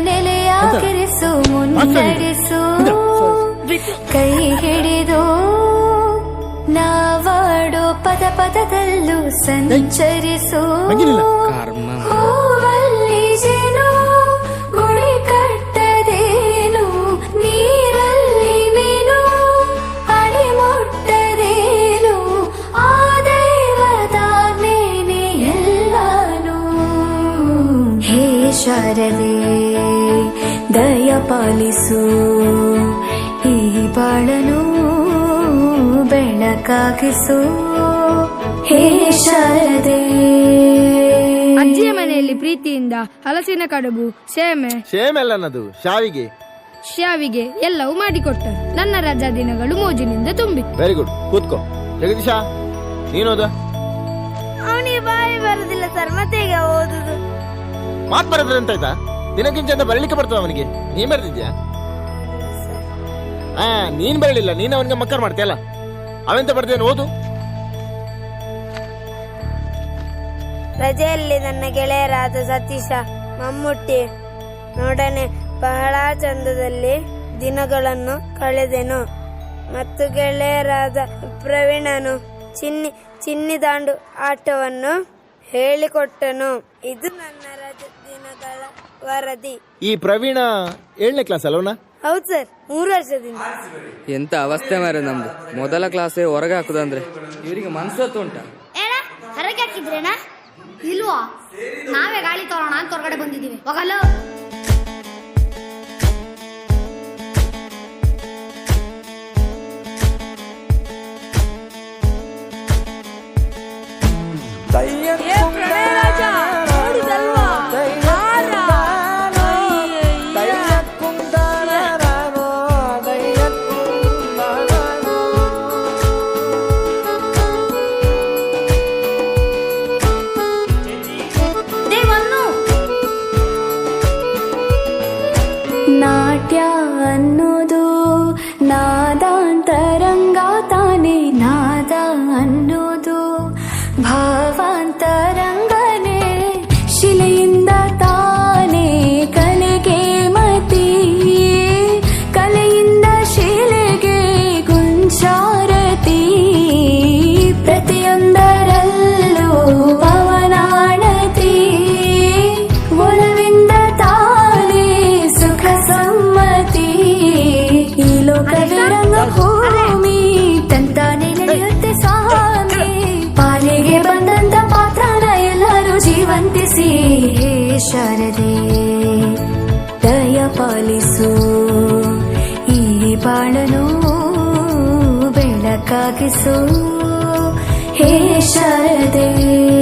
ನೆಲೆಯಾಗಿರಿಸು ಮುನ್ನಡೆಸು ಕೈ ಹಿಡಿದು ನಾವಾಡೋ ಪದ ಪದದಲ್ಲೂ ಸಂಚರಿಸು. ಕರ್ಮ ಪಾಲಿಸು. ಈ ಬಾಳನು ಬೆಳಕಾಗಿಸು ಹೇ ಶಾರದೆ. ಅಜ್ಜಿಯ ಮನೆಯಲ್ಲಿ ಪ್ರೀತಿಯಿಂದ ಹಲಸಿನ ಕಡುಬು ಸೇಮೆ ಶೇಮೆಲ್ಲನದು ಶಾವಿಗೆ. ಶಾವಿಗೆ ಎಲ್ಲವೂ ಮಾಡಿಕೊಟ್ಟರು ನನ್ನ ರಜಾ ದಿನಗಳು ಮೋಜಿನಿಂದ ತುಂಬಿತ್ತು. ವೆರಿ ಗುಡ್ ಕೂತ್ಕೋ. ಜಗದೀಶ ನೀನೋದ ಅವನಿಗೆ ಬಾಯಿ ಬರುದಿಲ್ಲ ಸರ್ ಮತ್ತೆ ಈಗ ಓದುದು? ಮಾತ್ ಬರದ್ರೆ ಅಂತ ಬರಲಿಕ್ಕೆ ಬರ್ತದ ಅವನಿಗೆ? ನೀನ್ ಬರ್ತಿದ್ಯಾ? ಹಾ ನೀನ್ ಬರಲಿಲ್ಲ. ನೀನ್ ಅವನಿಗೆ ಮಕ್ಕರ್ ಮಾಡ್ತೀಯಲ್ಲ ಅವೆಂತ ಬರ್ತೇನೆ ಓದು. ರಜೆಯಲ್ಲಿ ನನ್ನ ಗೆಳೆಯರಾದ ಸತೀಶ, ಮಮ್ಮೂಟಿ ನೋಡನೆ ಬಹಳ ಚಂದದಲ್ಲಿ ದಿನಗಳನ್ನು ಕಳೆದೆನು. ಮತ್ತು ಗೆಳೆಯರಾದ ಪ್ರವೀಣನು ಚಿನ್ನಿ ಚಿನ್ನಿ ದಾಂಡು ಆಟವನ್ನು ಹೇಳಿಕೊಟ್ಟನು. ಇದು ವರದಿ. ಈ ಪ್ರವೀಣ ಏಳನೇ ಕ್ಲಾಸ್ ಅಲ್ವನ ಹೌದು ಸರ್ ಮೂರು ವರ್ಷದಿಂದ. ಎಂತ ಅವಸ್ಥೆ ಮಾರೆ ನಮ್ದು. ಮೊದಲ ಕ್ಲಾಸೇ ಹೊರಗೆ ಹಾಕುದಂದ್ರೆ ಇವರಿಗೆ ಮನ್ಸತ್ತು ಉಂಟಾ. ಏನ ಹೊರಗೆ ಹಾಕಿದ್ರೇನಾ? ಇಲ್ವಾ? ನಾವೇ ಗಾಳಿ ತೋರೋಣ ಅಂತ ಹೊರಗಡೆ ಬಂದಿದ್ದೀವಿ. ಹೋಗಲ್ಲ ಶಾರದೆ ದಯ ಪಾಲಿಸು. ಈ ಬಾಳನು ಬೆಳಕಾಗಿಸು. ಹೇ ಶಾರದೆ.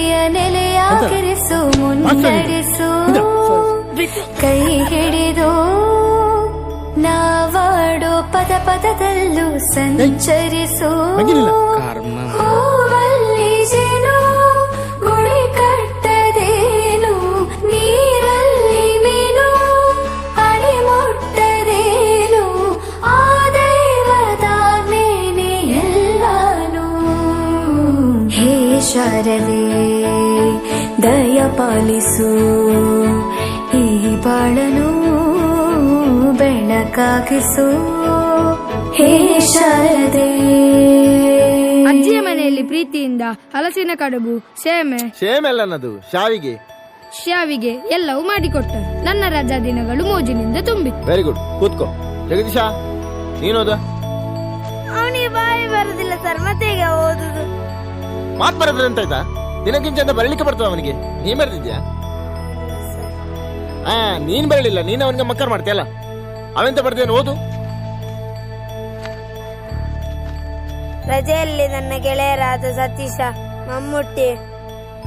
ನಂಬಿಕೆಯ ನೆಲೆಯಾಗಿರಿಸು ಮುನ್ನಡೆಸು. ಕೈ ಹಿಡಿದು ನಾವಾಡೋ ಪದ ಪದದಲ್ಲೂ ಸಂಚರಿಸು. ಪಾಲಿಸು. ಈ ಬಾಳನು ಬೆಳಕಾಗಿಸು. ಹೇ ಶಾರದೆ. ಅಜ್ಜಿಯ ಮನೆಯಲ್ಲಿ ಪ್ರೀತಿಯಿಂದ ಹಲಸಿನ ಕಡುಬು ಸೇಮೆ ಶೇಮ್ ಎಲ್ಲ ಶಾವಿಗೆ. ಶಾವಿಗೆ ಎಲ್ಲವೂ ಮಾಡಿಕೊಟ್ಟ. ನನ್ನ ರಜಾ ದಿನಗಳು ಮೋಜಿನಿಂದ ತುಂಬಿತ್ತು ವೆರಿ ಗುಡ್ ಕೂತ್ಕೋ. ಜಗದೀಶ ನೀನೋದ ಅವನಿಗೆ ಬಾಯಿ ಬರುದಿಲ್ಲ ಸರ್ ಮತ್ತೆ ಈಗ ಓದುದು? ಮಾತ್ ಬರದ್ರೆ ಅಂತ ಬರಲಿಕ್ಕೆ ಬರ್ತದ ಅವನಿಗೆ. ನೀನ್ ಬರ್ತಿದ್ಯಾ ಹಾ ನೀನ್ ಬರಲಿಲ್ಲ. ನೀನ್ ಅವನಿಗೆ ಮಕ್ಕರ್ ಮಾಡ್ತೀಯಲ್ಲ ಅವೆಂತ ಬರ್ದೇನು ಓದು. ರಜೆಯಲ್ಲಿ ನನ್ನ ಗೆಳೆಯರಾದ ಸತೀಶ, ಮಮ್ಮೂಟಿ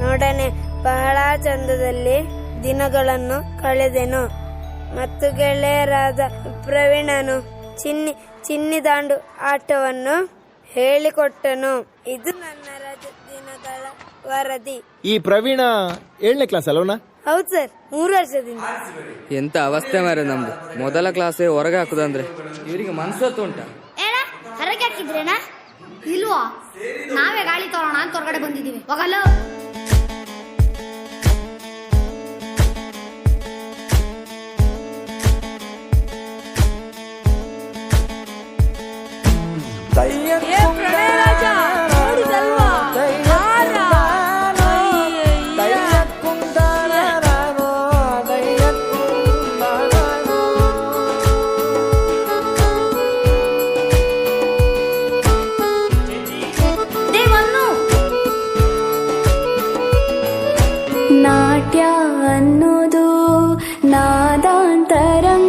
ನೋಡನೆ ಬಹಳ ಚಂದದಲ್ಲಿ ದಿನಗಳನ್ನು ಕಳೆದೆನು. ಮತ್ತು ಗೆಳೆಯರಾದ ಪ್ರವೀಣನು ಚಿನ್ನಿ ಚಿನ್ನಿ ದಾಂಡು ಆಟವನ್ನು ಹೇಳಿಕೊಟ್ಟನು. ಇದು ವರದಿ. ಈ ಪ್ರವೀಣ ಏಳನೇ ಕ್ಲಾಸ್ ಅಲ್ವನ ಹೌದು ಸರ್ ಮೂರು ವರ್ಷದಿಂದ. ಎಂತ ಅವಸ್ಥೆ ಮಾರೆ ನಮ್ದು. ಮೊದಲ ಕ್ಲಾಸೇ ಹೊರಗೆ ಹಾಕುದಂದ್ರೆ. ಇವರಿಗೆ ಮನ್ಸತ್ತು ಉಂಟಾ. ಏನ ಹೊರಗೆ ಹಾಕಿದ್ರೇನಾ? ಇಲ್ವಾ? ನಾವೇ ಗಾಳಿ ತರೋಣ ಅಂತ ಹೊರಗಡೆ ಬಂದಿದ್ದೀವಿ. ಹೋಗಲ್ಲ? நாதான் தரம்